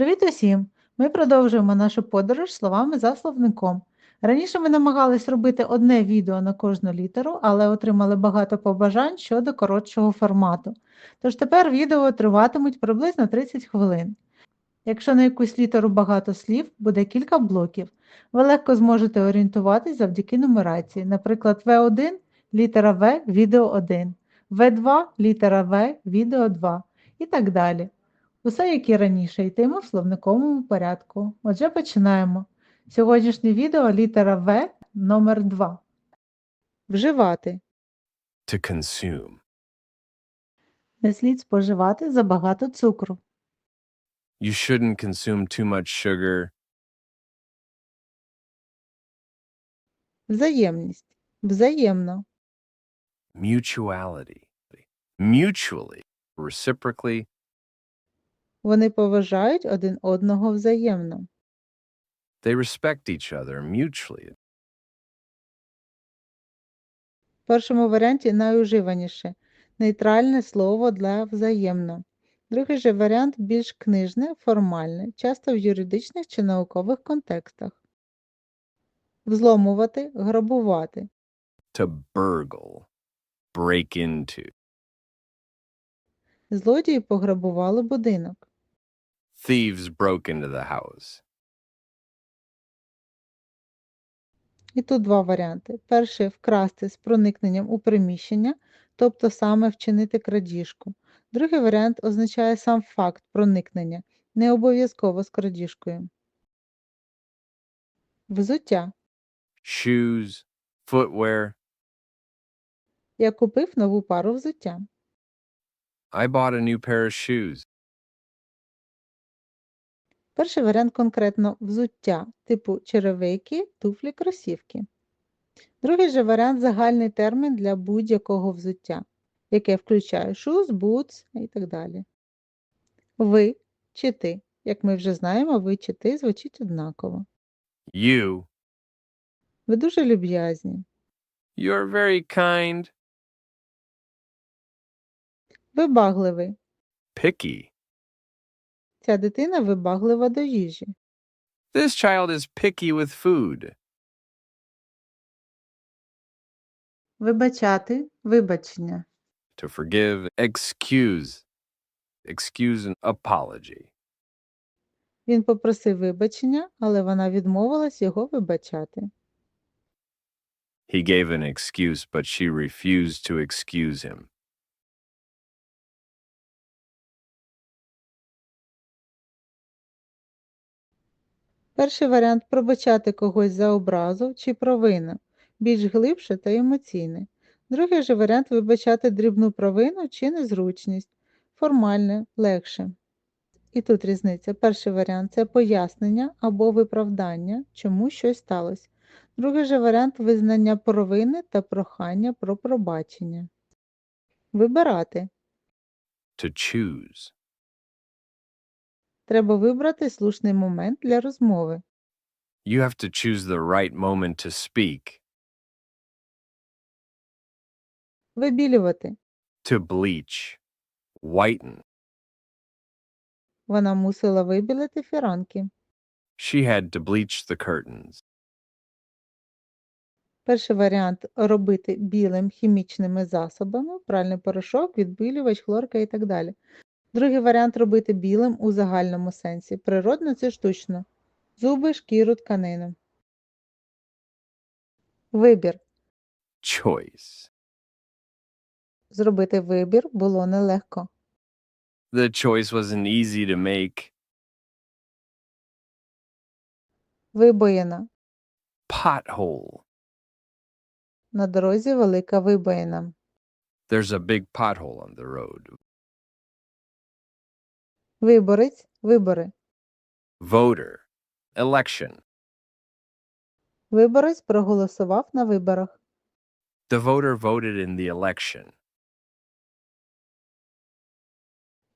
Привіт усім! Ми продовжуємо нашу подорож словами за словником. Раніше ми намагались робити одне відео на кожну літеру, але отримали багато побажань щодо коротшого формату. Тож тепер відео триватимуть приблизно 30 хвилин. Якщо на якусь літеру багато слів, буде кілька блоків. Ви легко зможете орієнтуватись завдяки нумерації. Наприклад, В1 літера В, відео 1, В2 літера В, відео 2 і так далі. Усе, як і раніше, йтиме в словниковому порядку. Отже, починаємо. Сьогоднішнє відео літера В номер 2. Вживати. to consume, Не слід споживати забагато цукру. you shouldn't consume too much sugar, Взаємність. Взаємно. mutuality, mutually, reciprocally, Вони поважають один одного взаємно. they respect each other mutually, В першому варіанті найуживаніше нейтральне слово для взаємно. Другий же варіант більш книжне, формальне, часто в юридичних чи наукових контекстах. Взломувати, грабувати. to burgle, break into, Злодії пограбували будинок. Thieves broke into the house, І тут два варіанти. Перший вкрасти з проникненням у приміщення, тобто саме вчинити крадіжку. Другий варіант означає сам факт проникнення, не обов'язково з крадіжкою. Взуття. shoes, footwear. Я купив нову пару взуття. I bought a new pair of shoes. Перший варіант конкретно взуття, типу черевики, туфлі, кросівки. Другий же варіант загальний термін для будь-якого взуття, яке включає shoes, boots і так далі. Ви чи ти. Як ми вже знаємо, ви чи ти звучить однаково. You, Ви дуже люб'язні. you're very kind, Вибагливий. picky. Ця дитина вибаглива до їжі. This child is picky with food. Вибачати, вибачення. To forgive, excuse, excuse an apology. Він попросив вибачення, але вона відмовилась його вибачати. He gave an excuse, but she refused to excuse him. Перший варіант пробачати когось за образу чи провину, більш глибше та емоційне. Другий же варіант вибачати дрібну провину чи незручність, формальне, легше. І тут різниця. Перший варіант це пояснення або виправдання, чому щось сталося. Другий же варіант визнання провини та прохання про пробачення. Вибирати. To choose. Треба вибрати слушний момент для розмови. You have to choose the right moment to speak. Вибілювати. To bleach. Whiten. Вона мусила вибілити фіранки. She had to bleach the curtains. Перший варіант робити білим хімічними засобами, пральний порошок, відбілювач, хлорка і так далі. Другий варіант робити білим у загальному сенсі. Природно це штучно. Зуби, шкіру, тканину. Вибір. Choice. Зробити вибір було нелегко. The choice wasn't easy to make. Вибоїна. Pothole. На дорозі велика вибоїна. There's a big pothole on the road. Виборець. Вибори. Voter. Election. Виборець проголосував на виборах. The voter voted in the election.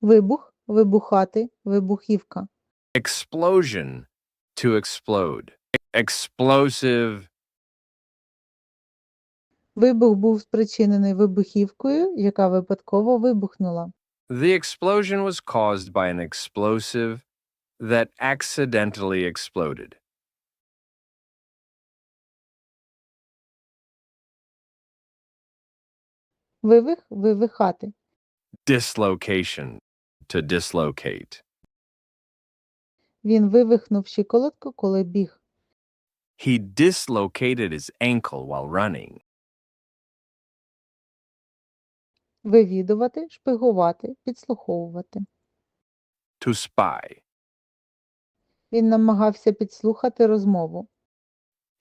Вибух. Вибухати. Вибухівка. Explosion. To explode. Explosive. Вибух був спричинений вибухівкою, яка випадково вибухнула. The explosion was caused by an explosive that accidentally exploded. Вивих вивихати. Dislocation. To dislocate. Він вивихнув щиколотку, коли біг. He dislocated his ankle while running. Вивідувати, шпигувати, підслуховувати. To spy. Він намагався підслухати розмову.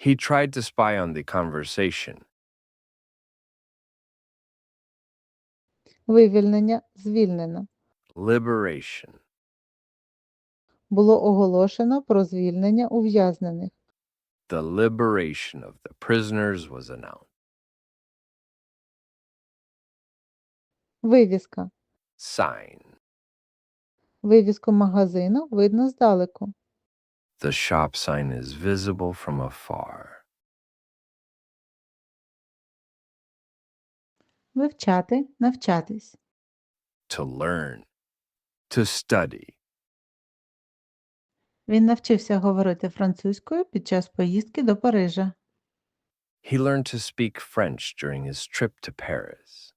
He tried to spy on the conversation. Вивільнення, звільнено. Liberation. Було оголошено про звільнення ув'язнених. The liberation of the prisoners was announced. Вивіска. Sign. Вивіску магазину видно здалеку. The shop sign is visible from afar. Вивчати, навчатись. To learn. To study. Він навчився говорити французькою під час поїздки до Парижа. He learned to speak French during his trip to Paris.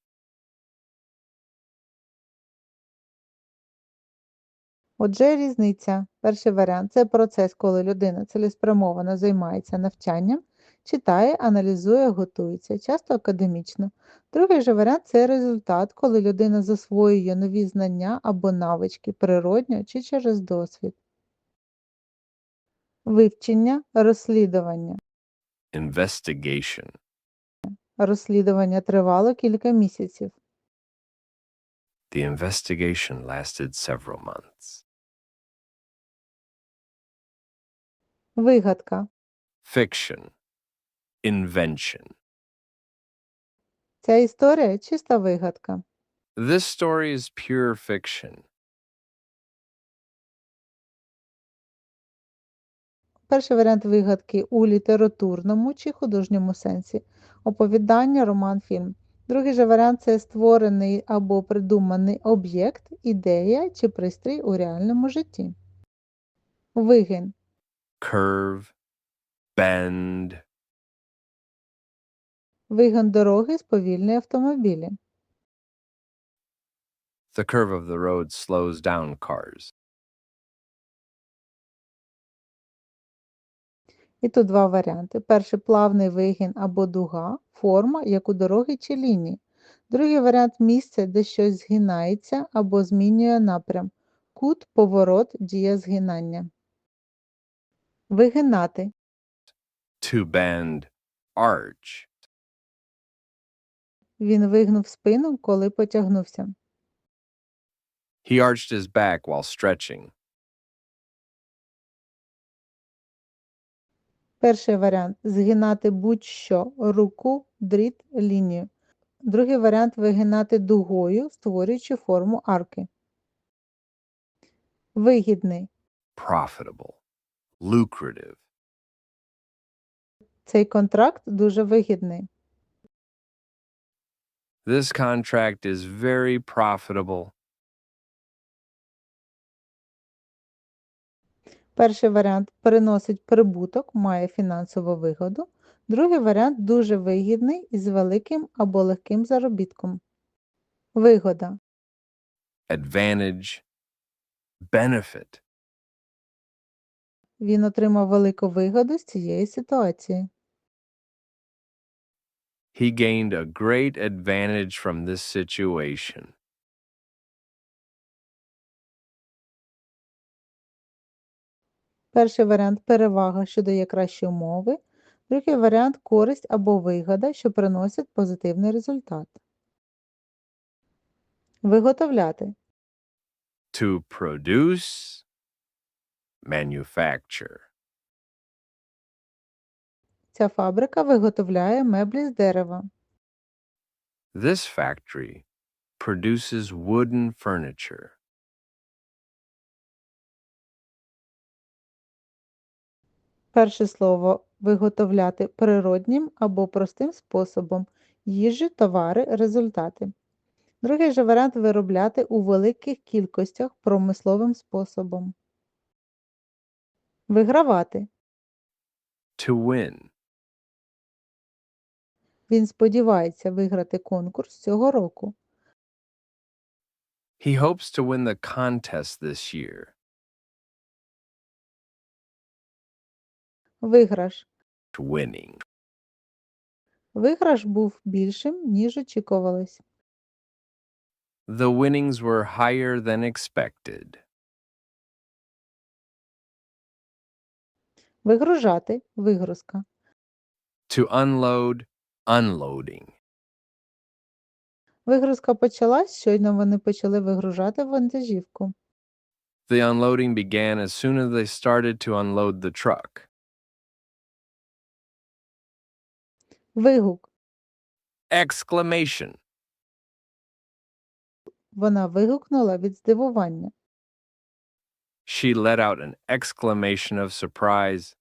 Отже, різниця. Перший варіант це процес, коли людина цілеспрямовано займається навчанням, читає, аналізує, готується, часто академічно. Другий же варіант це результат, коли людина засвоює нові знання або навички природньо чи через досвід. Вивчення, розслідування. Investigation. Розслідування тривало кілька місяців. The investigation lasted several months. Вигадка. Fiction. Invention. Ця історія чиста вигадка. This story is pure fiction. Перший варіант вигадки у літературному чи художньому сенсі. Оповідання, роман, фільм. Другий же варіант це створений або придуманий об'єкт, ідея чи пристрій у реальному житті. Вигин. Curve. Bend. Вигин дороги сповільнює автомобілі. The curve of the road slows down cars. І тут два варіанти. Перший плавний вигін або дуга, форма, як у дороги чи лінії. Другий варіант місце, де щось згинається або змінює напрям. Кут, поворот, дія згинання. Вигинати. To bend. Arch. Він вигнув спину, коли потягнувся. He arched his back while stretching. Перший варіант згинати будь-що, руку, дріт, лінію. Другий варіант вигинати дугою, створюючи форму арки. Вигідний. Profitable. Lucrative. Цей контракт дуже вигідний. This contract is very profitable. Перший варіант приносить прибуток, має фінансову вигоду. Другий варіант дуже вигідний із великим або легким заробітком. Вигода. Advantage. Benefit. Він отримав велику вигоду з цієї ситуації. He gained a great advantage from this situation. Перший варіант перевага, що дає кращі умови. Другий варіант користь або вигода, що приносить позитивний результат. Виготовляти. To produce. Manufacture. Ця фабрика виготовляє меблі з дерева. This factory produces wooden furniture. Перше слово виготовляти природнім або простим способом їжі, товари, результати. Другий же варіант виробляти у великих кількостях промисловим способом. Вигравати. To win. Він сподівається виграти конкурс цього року. He hopes to win the contest this year. Виграш. Winning. Виграш був більшим, ніж очікувалось. The winnings were higher than expected. Вигружати. Вигрузка. To unload. Unloading. Вигрузка почалась, щойно вони почали вигружати вантажівку. The unloading began as soon as they started to unload the truck. Вигук. Exclamation. Вона вигукнула від здивування. She let out an exclamation of surprise.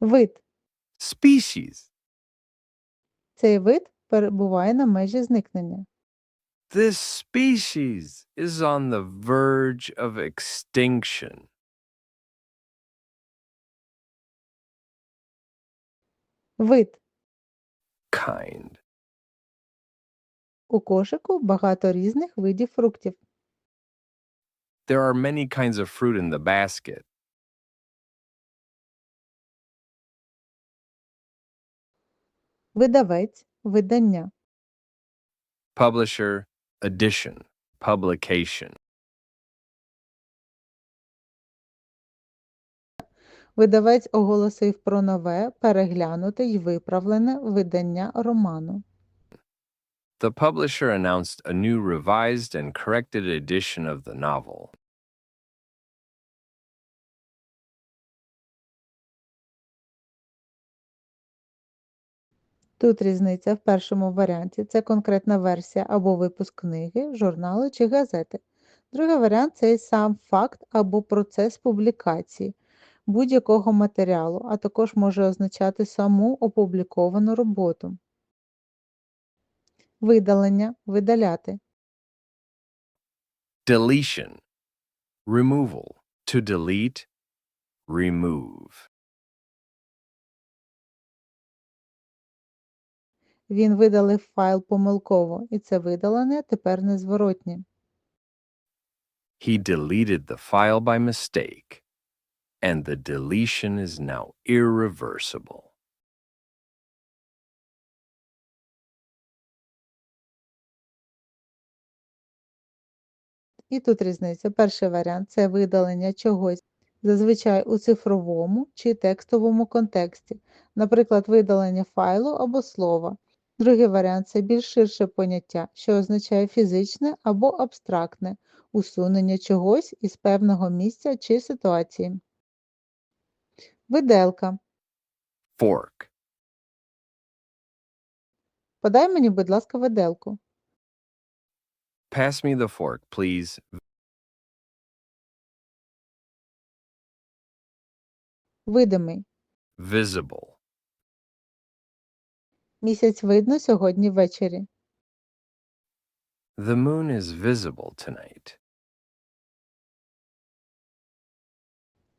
Вид. Species. Цей вид перебуває на межі зникнення. This species is on the verge of extinction. Вид. Kind. У кошику багато різних видів фруктів. There are many kinds of fruit in the basket. Видавець. Видання. Publisher, edition, publication. Видавець оголосив про нове, переглянуте й виправлене видання роману. The publisher announced a new revised and corrected edition of the novel. Тут різниця в першому варіанті це конкретна версія або випуск книги, журналу чи газети. Другий варіант це сам факт або процес публікації будь-якого матеріалу, а також може означати саму опубліковану роботу. Видалення видаляти. Deletion. Removal. To delete. Remove. Він видалив файл помилково, і це видалене тепер незворотнє. He deleted the file by mistake, and the deletion is now irreversible. І тут різниця. Перший варіант це видалення чогось зазвичай у цифровому чи текстовому контексті, наприклад, видалення файлу або слова. Другий варіант це більш ширше поняття, що означає фізичне або абстрактне усунення чогось із певного місця чи ситуації. Виделка. Fork. Подай мені, будь ласка, виделку. Pass me the fork, please. Видимий. Visible. Місяць видно сьогодні ввечері. The moon is visible tonight.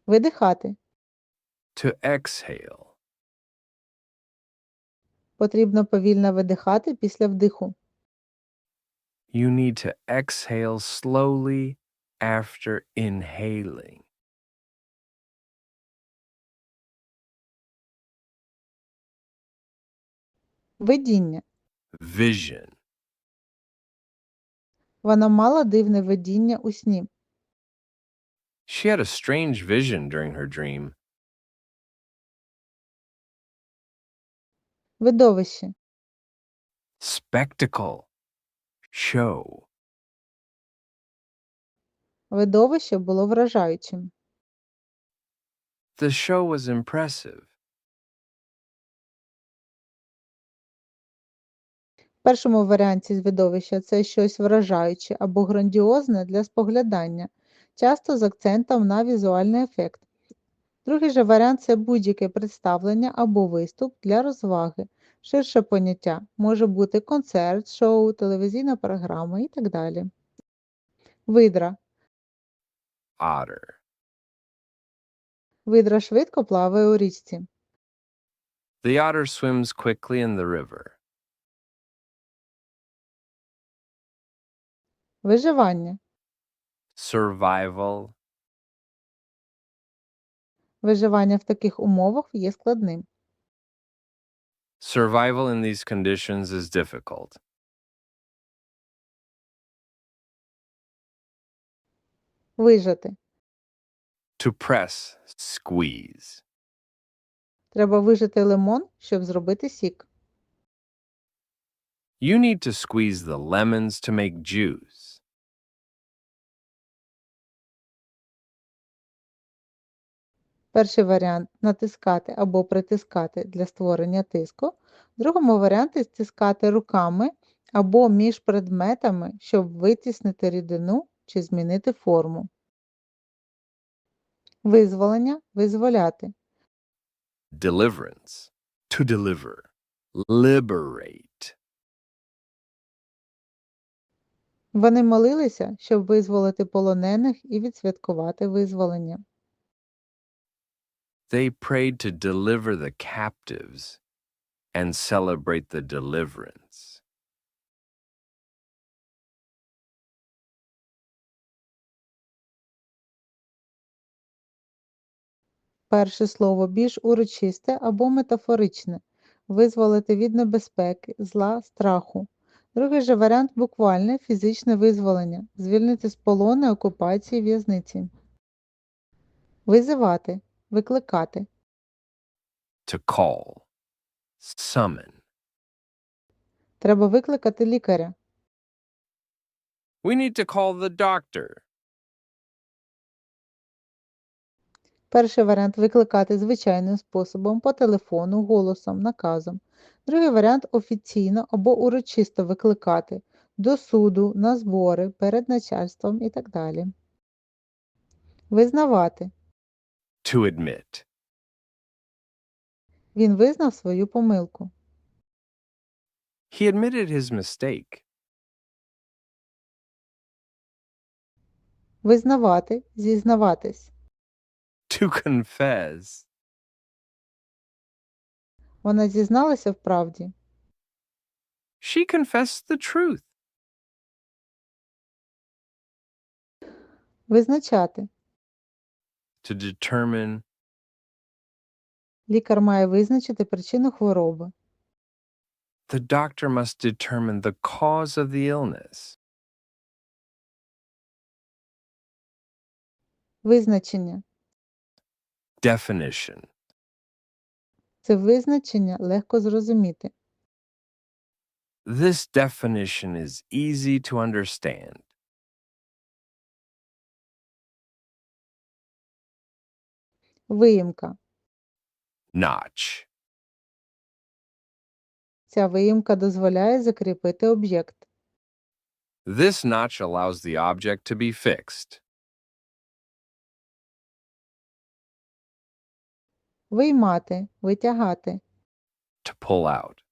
Видихати. To exhale. Потрібно повільно видихати після вдиху. You need to exhale slowly after inhaling. Видіння. Vision. Вона мала дивне видіння у сні. She had a strange vision during her dream. Видовище. Spectacle. Show. Видовище було вражаючим. The show was impressive. В першому варіанті з видовища це щось вражаюче або грандіозне для споглядання, часто з акцентом на візуальний ефект. Другий же варіант це будь-яке представлення або виступ для розваги, ширше поняття, може бути концерт, шоу, телевізійна програма і так далі. Видра otter. Видра швидко плаває у річці. The otter swims quickly in the river. Виживання. Survival. Виживання в таких умовах є складним. Survival in these conditions is difficult. Вижати. To press, squeeze. Треба вижати лимон, щоб зробити сік. You need to squeeze the lemons to make juice. Перший варіант натискати або притискати для створення тиску. В другому варіанті стискати руками або між предметами, щоб витіснити рідину чи змінити форму. Визволення визволяти. Deliverance. To deliver. Liberate. Вони молилися, щоб визволити полонених і відсвяткувати визволення. They prayed to deliver the captives and celebrate the deliverance. Перше слово більш урочисте або метафоричне визволити від небезпеки, зла, страху. Другий же варіант буквальне фізичне визволення звільнити з полону окупації в'язниці. Визивати, викликати. To call. Summon. Треба викликати лікаря. We need to call the doctor. Перший варіант викликати звичайним способом по телефону, голосом, наказом. Другий варіант офіційно або урочисто викликати до суду, на збори, перед начальством і так далі. Визнавати. To admit. Він визнав свою помилку. He admitted his mistake. Визнавати, зізнаватись. To confess. Вона зізналася в правді. She confessed the truth. Визначати. To determine. Лікар має визначити причину хвороби. The doctor must determine the cause of the illness. Визначення. Definition. Це визначення легко зрозуміти. This definition is easy to understand. Виїмка. Notch. Ця виїмка дозволяє закріпити об'єкт. This notch allows the object to be fixed. Виймати, витягати. To pull out.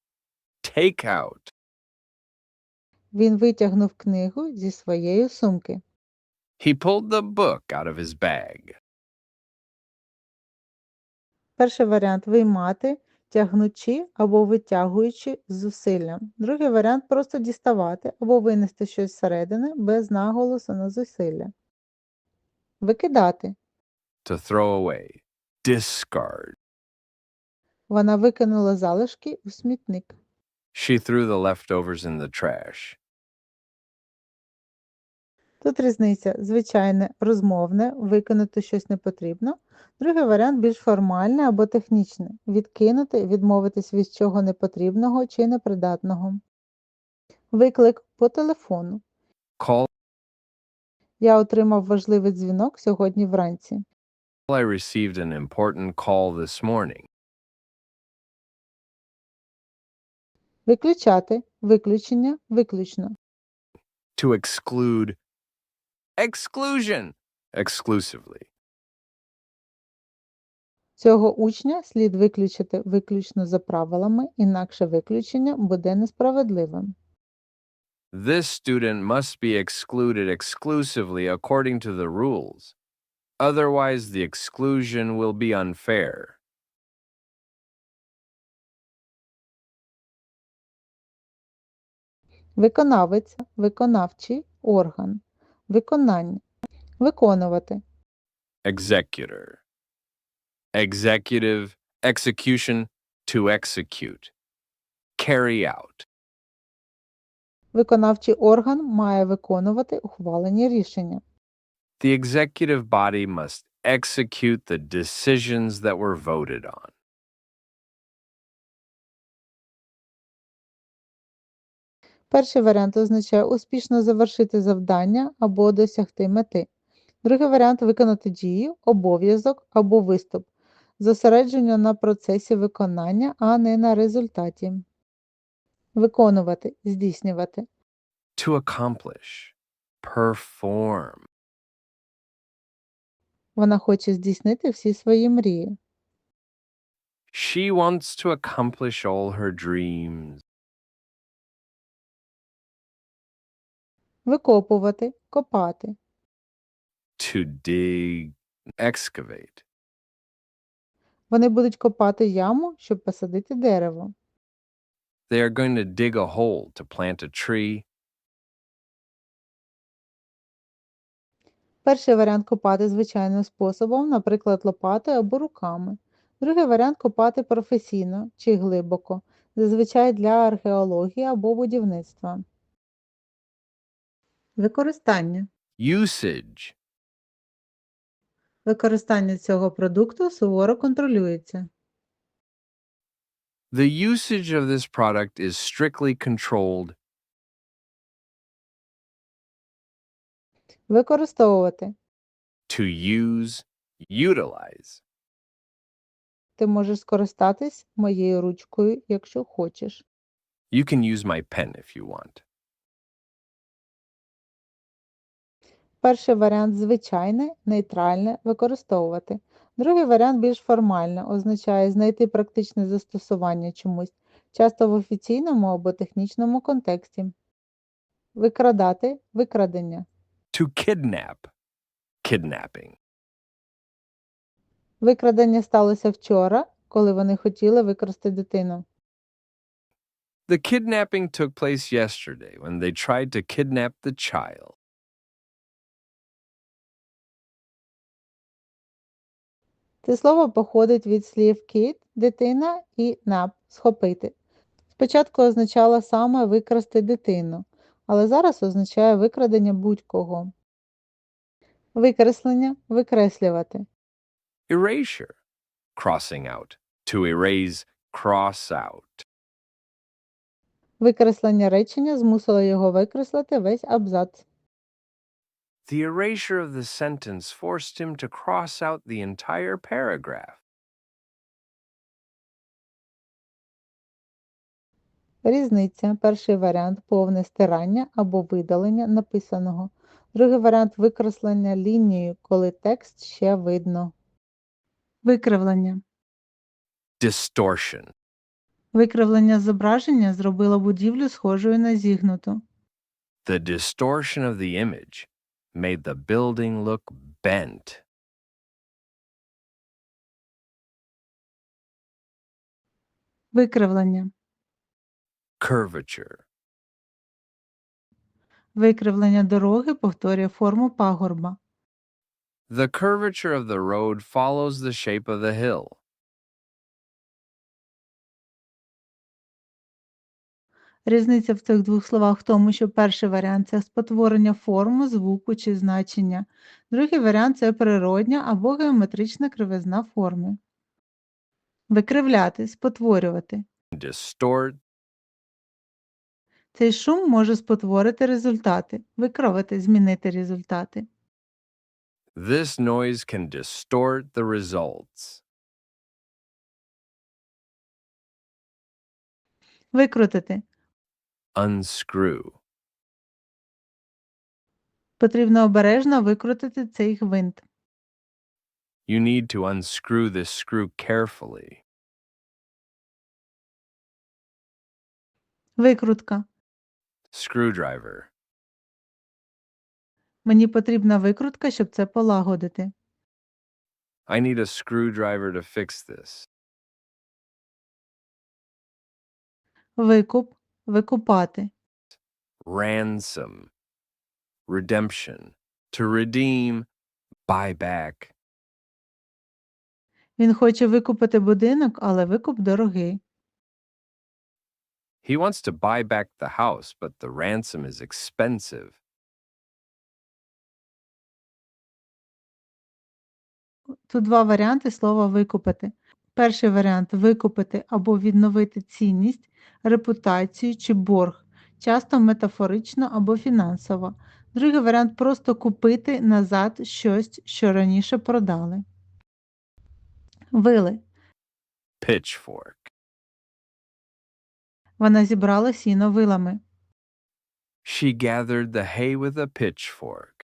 Take out. Він витягнув книгу зі своєї сумки. He pulled the book out of his bag. Перший варіант виймати, тягнучи або витягуючи з зусиллям. Другий варіант просто діставати або винести щось зсередини без наголосу на зусилля. Викидати. To throw away. Discard. Вона викинула залишки у смітник. She threw the leftovers in the trash. Тут різниця звичайне, розмовне, викинути щось непотрібно. Другий варіант більш формальний або технічний відкинути, відмовитись від чого непотрібного чи непридатного. Виклик по телефону. Call Я отримав важливий дзвінок сьогодні вранці. I received an important call this morning. Виключати, виключення, виключно. To exclude. Exclusion. Exclusively. Цього учня слід виключити виключно за правилами, інакше виключення буде несправедливим. This student must be excluded exclusively according to the rules. Otherwise, the exclusion will be unfair. Виконавець, виконавчий орган, виконання, виконувати, Executor. Executive, execution, to execute. Carry out. виконавчий орган має виконувати ухвалені рішення. The executive body must execute the decisions that were voted on. Перший варіант означає успішно завершити завдання або досягти мети. Другий варіант виконати дію, обов'язок або виступ. Зосередження на процесі виконання, а не на результаті. Виконувати, здійснювати. To accomplish. Perform. Вона хоче здійснити всі свої мрії. She wants to accomplish all her dreams. Викопувати, копати. To dig, excavate. Вони будуть копати яму, щоб посадити дерево. They are going to dig a hole to plant a tree. Перший варіант копати звичайним способом, наприклад, лопатою або руками. Другий варіант копати професійно чи глибоко, зазвичай для археології або будівництва. Використання. Usage. Використання цього продукту суворо контролюється. The usage of this product is strictly controlled. Використовувати. To use, utilize. Ти можеш скористатись моєю ручкою, якщо хочеш. You can use my pen if you want. Перший варіант звичайне, нейтральне використовувати. Другий варіант більш формальне, означає знайти практичне застосування чомусь, часто в офіційному або технічному контексті. Викрадати викрадення. To kidnap, kidnapping. Викрадення сталося вчора, коли вони хотіли викрасти дитину. The kidnapping took place yesterday when they tried to kidnap the child. Це слово походить від слів kid – дитина і nap – схопити. Спочатку означало саме викрасти дитину, але зараз означає викрадення будь-кого. Викреслення – викреслювати. Erasure, crossing out. To erase, cross out. Викреслення речення змусило його викреслити весь абзац. The erasure of the sentence forced him to cross out the entire paragraph. Різниця. Перший варіант – повне стирання або видалення написаного. Другий варіант – викреслення лінією, коли текст ще видно. Викривлення. Distortion. Викривлення зображення зробило будівлю схожою на зігнуту. The distortion of the image made the building look bent. Викривлення. Curvature. Викривлення дороги повторює форму пагорба. The curvature of the road follows the shape of the hill. Різниця в цих двох словах в тому, що перший варіант це спотворення форми, звуку чи значення. Другий варіант це природня або геометрична кривизна форми. Викривляти, спотворювати. Distort. Цей шум може спотворити результати, викривати, змінити результати. This noise can distort the results. Викрутити. Unscrew. Потрібно обережно викрутити цей гвинт. You need to unscrew this screw carefully. Викрутка. Screwdriver. Мені потрібна викрутка, щоб це полагодити. I need a screwdriver to fix this. Викуп, викупати. Ransom. Redemption. To redeem. Buy back. Він хоче викупити будинок, але викуп дорогий. He wants to buy back the house, but the ransom is expensive. Тут два варіанти слова викупити. Перший варіант викупити або відновити цінність, репутацію чи борг, часто метафорично або фінансово. Другий варіант просто купити назад щось, що раніше продали. Вили. Pitchfork. Вона зібрала сіно вилами. She gathered the hay with a pitchfork.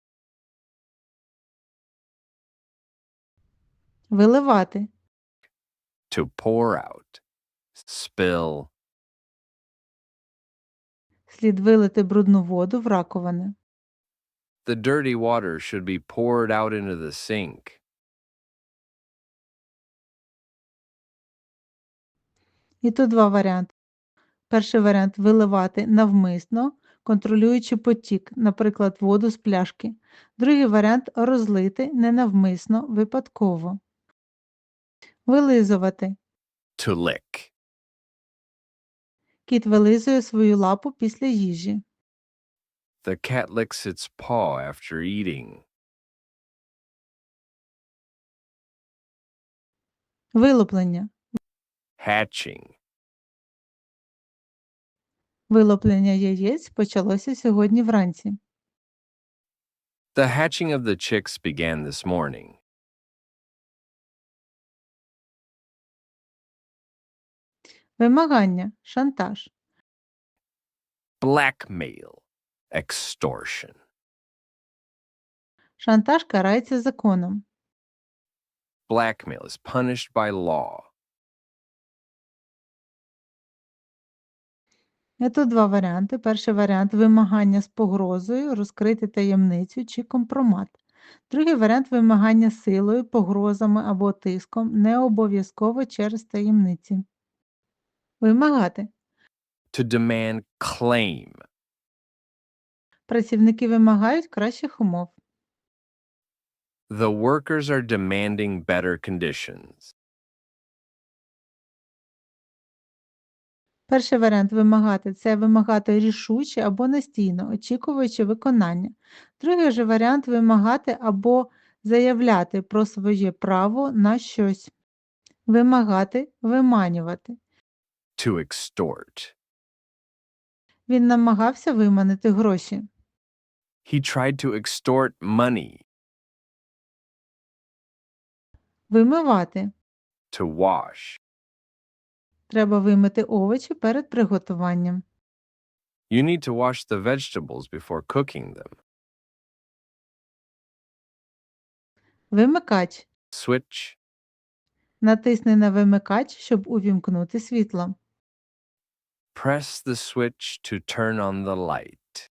Виливати. To pour out. Spill. Слід вилити брудну воду в раковини. The dirty water should be poured out into the sink. І тут два варіанти. Перший варіант виливати навмисно, контролюючи потік, наприклад, воду з пляшки. Другий варіант розлити ненавмисно, випадково. Вилизувати. To lick. Кіт вилизує свою лапу після їжі. The cat licks its paw after eating. Вилуплення. Hatching. Вилуплення яєць почалося сьогодні вранці. The hatching of the chicks began this morning. Вимагання. Шантаж. Blackmail. Extortion. Шантаж карається законом. Blackmail is punished by law. Є тут два варіанти. Перший варіант вимагання з погрозою, розкрити таємницю чи компромат. Другий варіант вимагання силою, погрозами або тиском, не обов'язково через таємниці. Вимагати. To demand claim. Працівники вимагають кращих умов. The workers are demanding better conditions. Перший варіант вимагати це вимагати рішуче або настійно, очікуючи виконання. Другий же варіант вимагати або заявляти про своє право на щось. Вимагати, виманювати. To extort. Він намагався виманити гроші. He tried to extort money. Вимивати. To wash. Треба вимити овочі перед приготуванням. You need to wash the vegetables before cooking them. Вимикач. Switch. Натисни на вимикач, щоб увімкнути світло. Press the switch to turn on the light.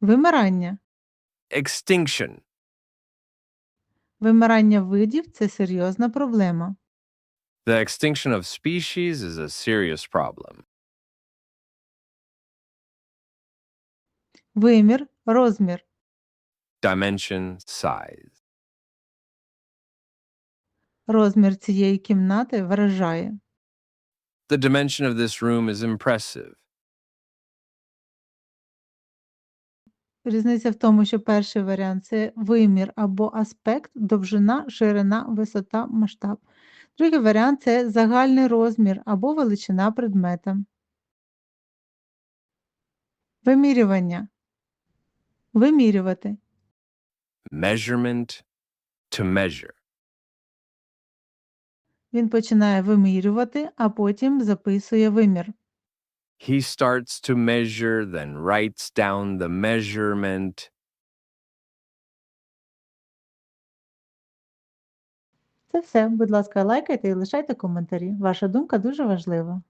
Вимирання. Extinction. Вимирання видів це серйозна проблема. The extinction of species is a serious problem. Вимір, розмір. Dimension, size. Розмір цієї кімнати вражає. The dimension of this room is impressive. Різниця в тому, що перший варіант це вимір або аспект, довжина, ширина, висота, масштаб. Другий варіант це загальний розмір або величина предмета. Вимірювання. Вимірювати. Measurement, to measure. Він починає вимірювати, а потім записує вимір. He starts to measure, then writes down the measurement. Це все. Будь ласка, лайкайте і лишайте коментарі. Ваша думка дуже важлива.